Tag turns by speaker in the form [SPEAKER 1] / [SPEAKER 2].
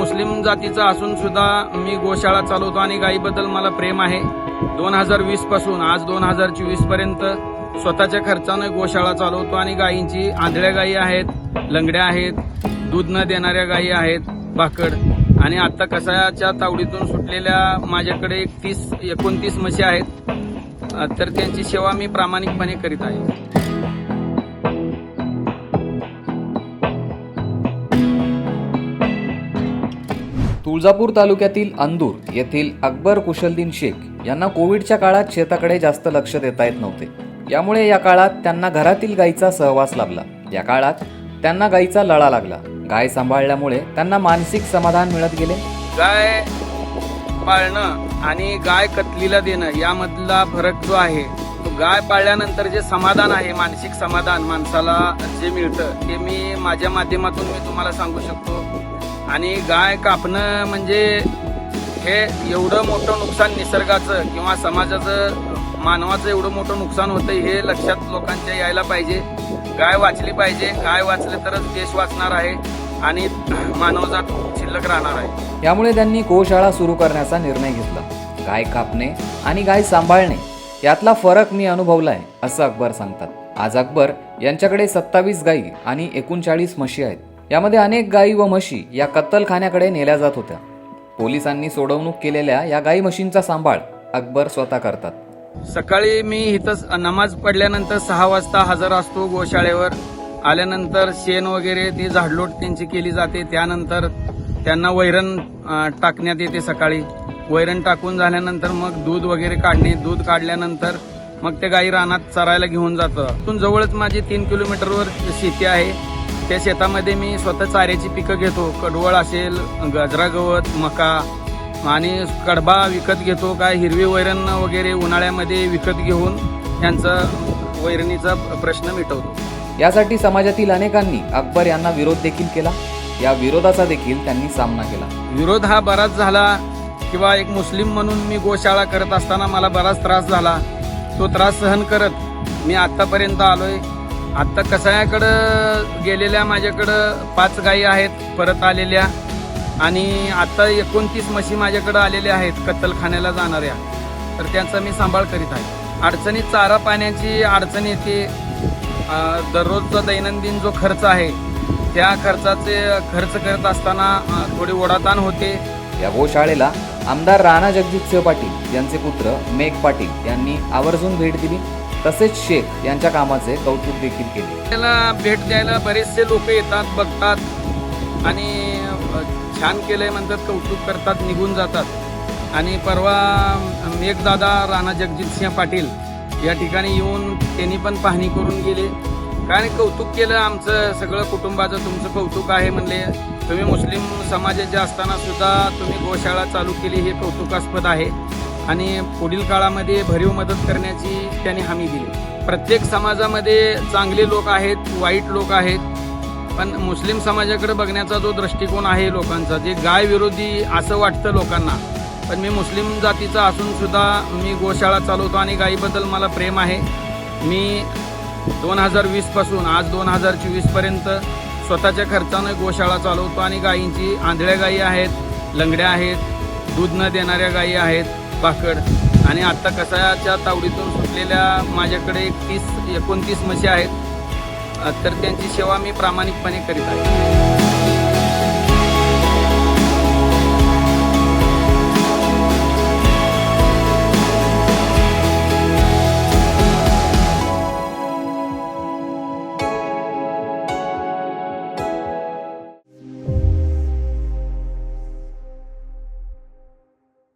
[SPEAKER 1] मुस्लिम जातीचा असून सुद्धा मी गोशाळा चालवतो आणि गायीबद्दल मला प्रेम आहे. दोन हजार वीसपासून आज दोन हजार चोवीसपर्यंत स्वतःच्या खर्चानं गोशाळा चालवतो आणि गायींची आंधळ्या गायी आहेत लंगड्या आहेत दूध न देणाऱ्या गायी आहेत भाकड. आणि आता कसायाच्या तावडीतून सुटलेल्या माझ्याकडे एक तीस एकोणतीस म्हशी आहेत. तर त्यांची सेवा मी प्रामाणिकपणे करीत आहे.
[SPEAKER 2] तुळजापूर तालुक्यातील अंदूर येथील अकबर कुशलदीन शेख यांना कोविडच्या काळात शेताकडे जास्त लक्ष देता येत नव्हते. यामुळे या काळात त्यांना घरातील गायीचा सहवास लाभला. या काळात त्यांना गायीचा लळा लागला. गाय सांभाळल्यामुळे त्यांना मानसिक समाधान मिळत गेले.
[SPEAKER 1] गाय पाळणं आणि गाय कतलीला देणं यामधला फरक जो आहे तो गाय पाळल्यानंतर जे समाधान आहे मानसिक समाधान माणसाला जे मिळतं ते मी माझ्या माध्यमातून मी तुम्हाला सांगू शकतो. आणि गाय कापणं म्हणजे हे एवढं मोठं नुकसान निसर्गाचं किंवा समाजाचं मानवाचं एवढं मोठं नुकसान होतं हे लक्षात लोकांच्या यायला पाहिजे. गाय वाचली पाहिजे. गाय वाचले तरच देश वाचणार आहे आणि मानवजात शिल्लक राहणार आहे.
[SPEAKER 2] यामुळे त्यांनी गोशाळा सुरू करण्याचा निर्णय घेतला. गाय कापणे आणि गाय सांभाळणे यातला फरक मी अनुभवलाय असं अकबर सांगतात. आज अकबर यांच्याकडे सत्तावीस गायी आणि एकोणचाळीस म्हशी आहेत. यामध्ये अनेक गायी व म्हशी या कत्तलखान्याकडे नेल्या जात होत्या. पोलिसांनी सोडवणूक केलेल्या या गायी म्हशींचा सांभाळ अकबर स्वतः करतात.
[SPEAKER 1] सकाळी मी इथं नमाज पडल्यानंतर सहा वाजता हजर असतो गोशाळेवर. आल्यानंतर शेण वगैरे ती झाडलोट त्यांची केली जाते. त्यानंतर त्यांना वैरण टाकण्यात येते सकाळी. वैरण टाकून झाल्यानंतर मग दूध वगैरे काढणे. दूध काढल्यानंतर मग ते गाई रानात चरायला घेऊन जातं. तिथून जवळच माझी तीन किलोमीटरवर शेती आहे. त्या शेतामध्ये मी स्वतः चाऱ्याची पिकं घेतो. कडवळ असेल गजरा गवत मका आणि कडबा विकत घेतो. काय हिरवी वैरण वगैरे उन्हाळ्यामध्ये विकत घेऊन त्यांचा वैरणीचा प्रश्न मिटवतो.
[SPEAKER 2] यासाठी समाजातील अनेकांनी अकबर यांना विरोध देखील केला. या विरोधाचा देखील त्यांनी सामना केला.
[SPEAKER 1] विरोध हा बराच झाला किंवा एक मुस्लिम म्हणून मी गोशाळा करत असताना मला बराच त्रास झाला. तो त्रास सहन करत मी आत्तापर्यंत आलोय. आत्ता कसायाकडं गेलेल्या माझ्याकडं पाच गायी आहेत परत आलेल्या. आणि आता एकोणतीस म्हशी माझ्याकडं आलेल्या आहेत कत्तलखान्याला जाणाऱ्या. तर त्यांचा मी सांभाळ करीत आहे. अडचणीत चारा पाण्याची अडचण येते. दररोजचा दैनंदिन जो खर्च आहे त्या खर्चाचे खर्च करत असताना थोडी ओढाताण होते.
[SPEAKER 2] या गोशाळेला आमदार राणा जगजितसिंह पाटील यांचे पुत्र मेघ पाटील यांनी आवर्जून भेट दिली. तसेच शेख यांच्या कामाचे कौतुक देखील केले.
[SPEAKER 1] त्याला भेट द्यायला बरेचसे लोक येतात बघतात आणि छान केलंय म्हणतात कौतुक करतात निघून जातात. आणि परवा मेघदादा राणा जगजितसिंह पाटील या ठिकाणी येऊन त्यांनी पण पाहणी करून गेले. कारण कौतुक केलं आमचं सगळं कुटुंबाचं तुमचं कौतुक आहे म्हणले. तुम्ही मुस्लिम समाजाचे असताना सुद्धा तुम्ही गोशाळा चालू केली हे कौतुकास्पद आहे. आणि पुढील काळामध्ये भरीव मदत करण्याची त्यांनी हमी दिली. प्रत्येक समाजामध्ये चांगले लोक आहेत वाईट लोक आहेत पण मुस्लिम समाजाकडे बघण्याचा जो दृष्टिकोन आहे लोकांचा जे गाय विरोधी असं वाटतं लोकांना पण मी मुस्लिम जातीचा असून सुद्धा मी गोशाळा चालवतो आणि गायीबद्दल मला प्रेम आहे. मी दोन हजार वीसपासून आज दोन हजार चोवीसपर्यंत स्वतःच्या खर्चानं गोशाळा चालवतो आणि गायींची आंधळ्या गायी आहेत लंगड्या आहेत दूध न देणाऱ्या गायी आहेत. भाकड आणि आत्ता कसायाच्या तावडीतून सुटलेल्या माझ्याकडे एक तीस एकोणतीस म्हशी आहेत. तर त्यांची सेवा मी प्रामाणिकपणे करीत आहे.